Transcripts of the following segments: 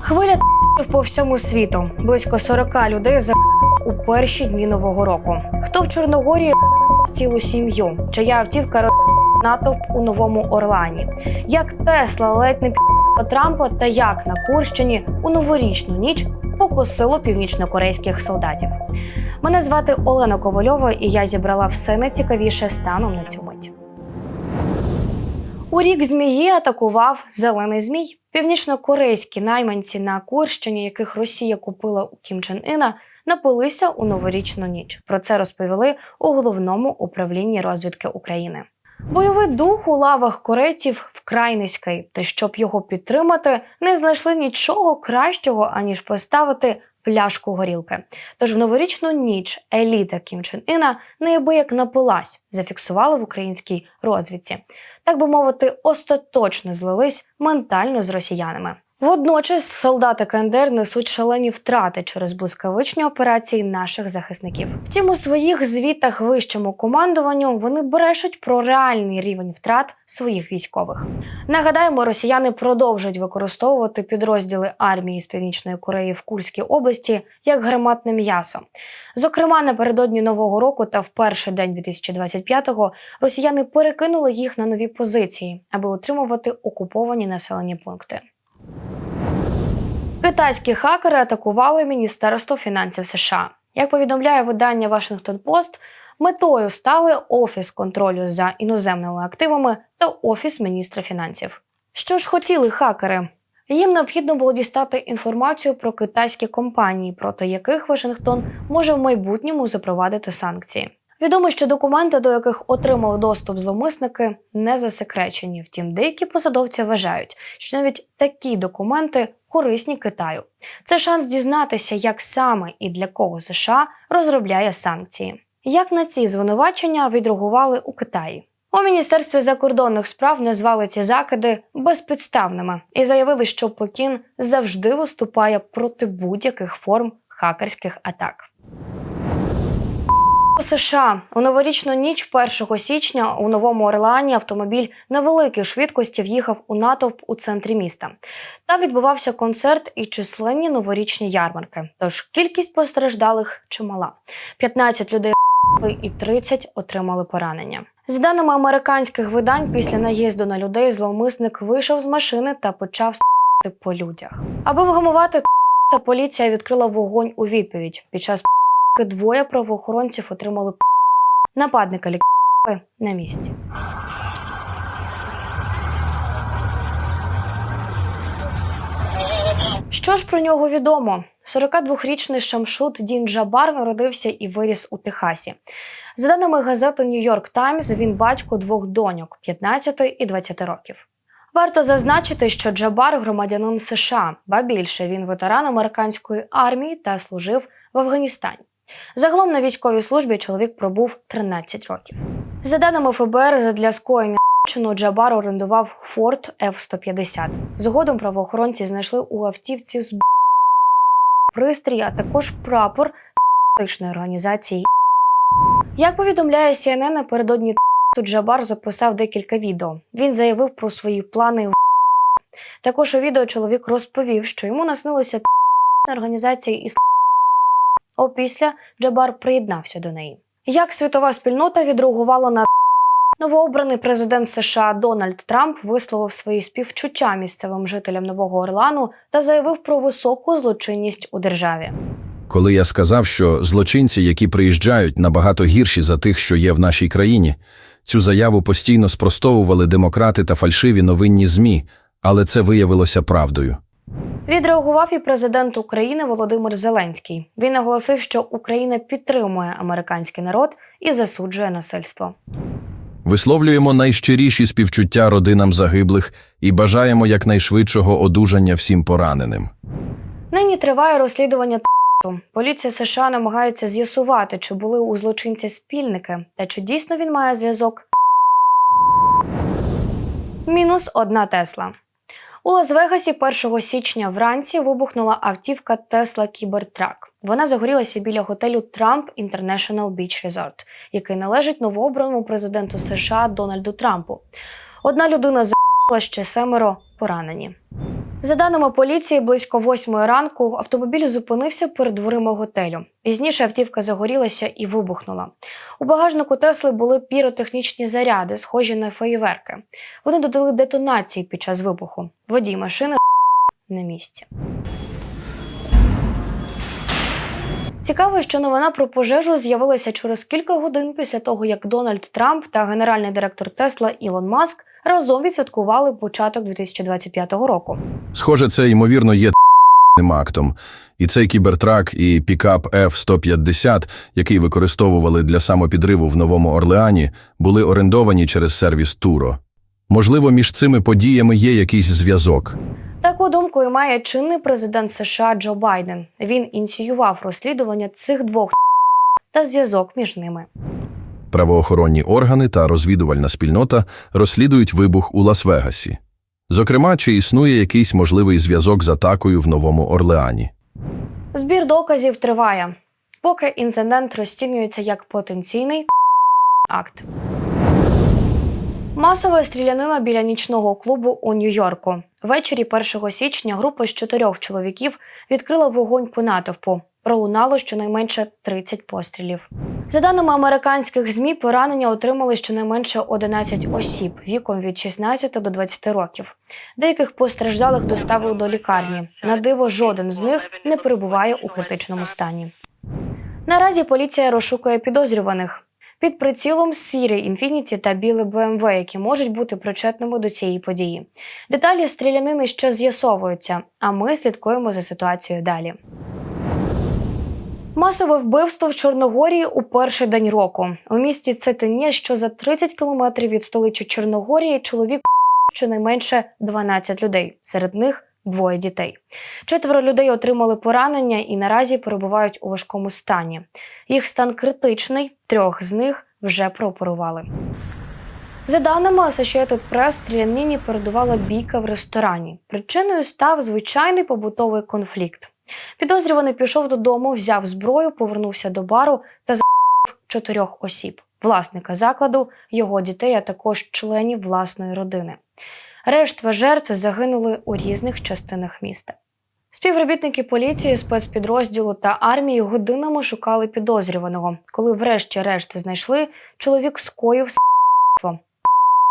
Хвиля по всьому світу. Близько 40 людей за у перші дні нового року. Хто в Чорногорії цілу сім'ю? Чия автівка натовп у новому Орлані? Як Тесла ледь не Трампа та як на Курщині у новорічну ніч покосило північнокорейських солдатів? Мене звати Олена Ковальова, і я зібрала все найцікавіше станом на мить. У рік змії атакував зелений змій. Північнокорейські найманці на Курщині, яких Росія купила у Кім Чен Іна, напилися у новорічну ніч. Про це розповіли у головному управлінні розвідки України. Бойовий дух у лавах корейців вкрай низький, та щоб його підтримати, не знайшли нічого кращого аніж поставити пляшку горілки. Тож в новорічну ніч еліта Кім Чен Іна неабияк напилась, зафіксували в українській розвідці. Так би мовити, остаточно злились ментально з росіянами. Водночас солдати КНДР несуть шалені втрати через блискавичні операції наших захисників. Втім, у своїх звітах вищому командуванню вони брешуть про реальний рівень втрат своїх військових. Нагадаємо, росіяни продовжують використовувати підрозділи армії з північної Кореї в Курській області як гарматне м'ясо. Зокрема, напередодні нового року та в перший день 2025-го росіяни перекинули їх на нові позиції, аби утримувати окуповані населені пункти. Китайські хакери атакували Міністерство фінансів США. Як повідомляє видання Washington Post, метою стали Офіс контролю за іноземними активами та Офіс міністра фінансів. Що ж хотіли хакери? Їм необхідно було дістати інформацію про китайські компанії, проти яких Вашингтон може в майбутньому запровадити санкції. Відомо, що документи, до яких отримали доступ зловмисники, не засекречені. Втім, деякі посадовці вважають, що навіть такі документи корисні Китаю. Це шанс дізнатися, як саме і для кого США розробляє санкції. Як на ці звинувачення відреагували у Китаї? У міністерстві закордонних справ назвали ці закиди безпідставними і заявили, що Пекін завжди виступає проти будь-яких форм хакерських атак. США у новорічну ніч 1 січня у новому Орлеані автомобіль на великій швидкості в'їхав у натовп у центрі міста. Там відбувався концерт і численні новорічні ярмарки. Тож кількість постраждалих чимала: 15 людей і 30 отримали поранення. За даними американських видань, після наїзду на людей зловмисник вийшов з машини та почав по людях. Аби вгамувати та поліція відкрила вогонь у відповідь. Під час двоє правоохоронців отримали нападника лікарні на місці. Що ж про нього відомо? 42-річний Шамшут Дін Джабар народився і виріс у Техасі. За даними газети York Times, він батько двох доньок 15 і 20 років. Варто зазначити, що Джабар громадянин США, ба більше він ветеран американської армії та служив в Афганістані. Загалом на військовій службі чоловік пробув 13 років. За даними ФБР, задля скоєння чину Джабар орендував Форд F-150. Згодом правоохоронці знайшли у автівці з пристрій, а також прапор тичної організації. Як повідомляє CNN, напередодні Джабар записав декілька відео. Він заявив про свої плани в також у відео чоловік розповів, що йому наснилося організація із Опісля Джабар приєднався до неї. Як світова спільнота відреагувала на новообраний президент США Дональд Трамп висловив свої співчуття місцевим жителям Нового Орлану та заявив про високу злочинність у державі. Коли я сказав, що злочинці, які приїжджають, набагато гірші за тих, що є в нашій країні, цю заяву постійно спростовували демократи та фальшиві новинні ЗМІ, але це виявилося правдою. Відреагував і президент України Володимир Зеленський. Він наголосив, що Україна підтримує американський народ і засуджує насильство. Висловлюємо найщиріші співчуття родинам загиблих і бажаємо якнайшвидшого одужання всім пораненим. Нині триває розслідування. Поліція США намагається з'ясувати, чи були у злочинця спільники та чи дійсно він має зв'язок. Мінус одна Тесла. У Лас-Вегасі 1 січня вранці вибухнула автівка Tesla Cybertruck. Вона загорілася біля готелю Trump International Beach Resort, який належить новообраному президенту США Дональду Трампу. Одна людина загинула, ще семеро поранені. За даними поліції, близько восьмої ранку автомобіль зупинився перед дверима готелю. Пізніше автівка загорілася і вибухнула. У багажнику Тесли були піротехнічні заряди, схожі на феєверки. Вони додали детонації під час вибуху. Водій машини на місці. Цікаво, що новина про пожежу з'явилася через кілька годин після того, як Дональд Трамп та генеральний директор Тесла Ілон Маск разом відсвяткували початок 2025 року. Схоже, це ймовірно є актом. І цей кібертрак, і пікап F-150, який використовували для самопідриву в Новому Орлеані, були орендовані через сервіс Туро. Можливо, між цими подіями є якийсь зв'язок. Таку думку і має чинний президент США Джо Байден. Він ініціював розслідування цих двох та зв'язок між ними. Правоохоронні органи та розвідувальна спільнота розслідують вибух у Лас-Вегасі. Зокрема, чи існує якийсь можливий зв'язок з атакою в Новому Орлеані. Збір доказів триває, поки інцидент розцінюється як потенційний акт. Масова стрілянина біля нічного клубу у Нью-Йорку. Ввечері 1 січня група з чотирьох чоловіків відкрила вогонь по натовпу. Пролунало щонайменше 30 пострілів. За даними американських ЗМІ, поранення отримали щонайменше 11 осіб віком від 16 до 20 років. Деяких постраждалих доставили до лікарні. На диво, жоден з них не перебуває у критичному стані. Наразі поліція розшукує підозрюваних. Під прицілом сірий інфініті та білий БМВ, які можуть бути причетними до цієї події. Деталі стрілянини ще з'ясовуються, а ми слідкуємо за ситуацією далі. Масове вбивство в Чорногорії у перший день року. У місті Цетині, що за 30 кілометрів від столиці Чорногорії, чоловік щонайменше 12 людей. Серед них двоє дітей. Четверо людей отримали поранення і наразі перебувають у важкому стані. Їх стан критичний, трьох з них вже прооперували. За даними Associated Press, стрілянині передувала бійка в ресторані. Причиною став звичайний побутовий конфлікт. Підозрюваний пішов додому, взяв зброю, повернувся до бару та за***в чотирьох осіб: власника закладу, його дітей, а також членів власної родини. Рештва жертв загинули у різних частинах міста. Співробітники поліції, спецпідрозділу та армії годинами шукали підозрюваного. Коли врешті-решт знайшли, чоловік скоїв с**ство,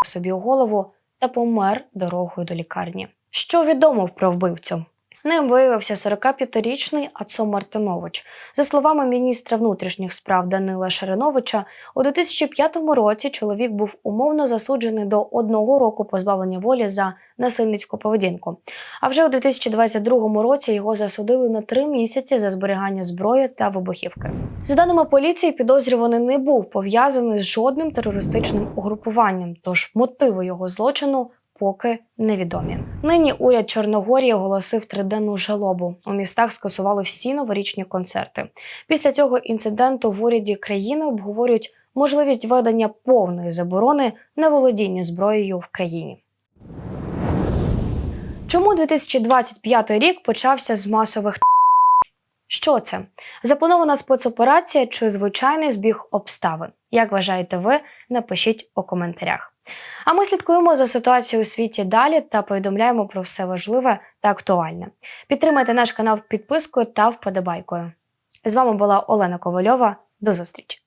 собі у голову та помер дорогою до лікарні. Що відомо про вбивцю? Ним виявився 45-річний Ацо Мартинович. За словами міністра внутрішніх справ Данила Шариновича, у 2005 році чоловік був умовно засуджений до одного року позбавлення волі за насильницьку поведінку. А вже у 2022 році його засудили на три місяці за зберігання зброї та вибухівки. За даними поліції, підозрюваний не був пов'язаний з жодним терористичним угрупуванням, тож мотиви його злочину поки невідомі. Нині уряд Чорногорії оголосив триденну жалобу. У містах скасували всі новорічні концерти. Після цього інциденту в уряді країни обговорюють можливість введення повної заборони на володіння зброєю в країні. Чому 2025 рік почався з масових що це? Запланована спецоперація чи звичайний збіг обставин? Як вважаєте ви? Напишіть у коментарях. А ми слідкуємо за ситуацією у світі далі та повідомляємо про все важливе та актуальне. Підтримайте наш канал підпискою та вподобайкою. З вами була Олена Ковальова. До зустрічі!